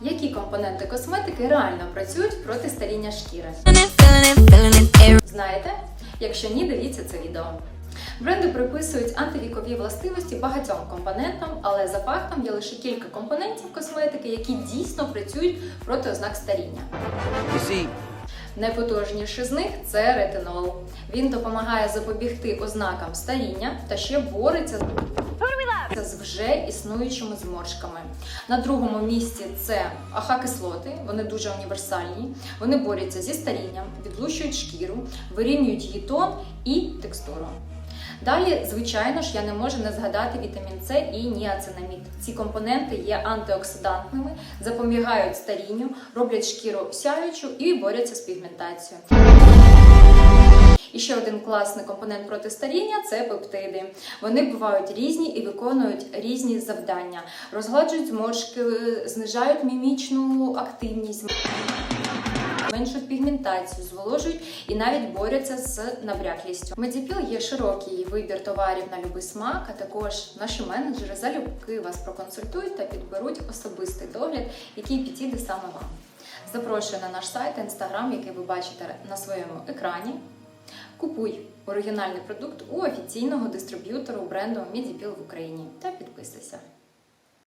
Які компоненти косметики реально працюють проти старіння шкіри? Знаєте? Якщо ні, дивіться це відео. Бренди приписують антивікові властивості багатьом компонентам, але за фактом є лише кілька компонентів косметики, які дійсно працюють проти ознак старіння. Найпотужніший з них це ретинол. Він допомагає запобігти ознакам старіння та ще бореться з вже існуючими зморшками. На другому місці це АХ-кислоти, вони дуже універсальні. Вони борються зі старінням, відлущують шкіру, вирівнюють її тон і текстуру. Далі, звичайно ж, я не можу не згадати вітамін С і ніацинамід. Ці компоненти є антиоксидантними, запобігають старінню, роблять шкіру сяючу і борються з пігментацією. І ще один класний компонент проти старіння це пептиди. Вони бувають різні і виконують різні завдання, розгладжують зморшки, знижають мімічну активність. Зменшують пігментацію, зволожують і навіть борються з набряклістю. Медіпіл є широкий вибір товарів на любий смак, а також наші менеджери залюбки вас проконсультують та підберуть особистий догляд, який підійде саме вам. Запрошую на наш сайт інстаграм, який ви бачите на своєму екрані. Купуй оригінальний продукт у офіційного дистриб'ютора бренду Мідіпіл в Україні та підписуйся.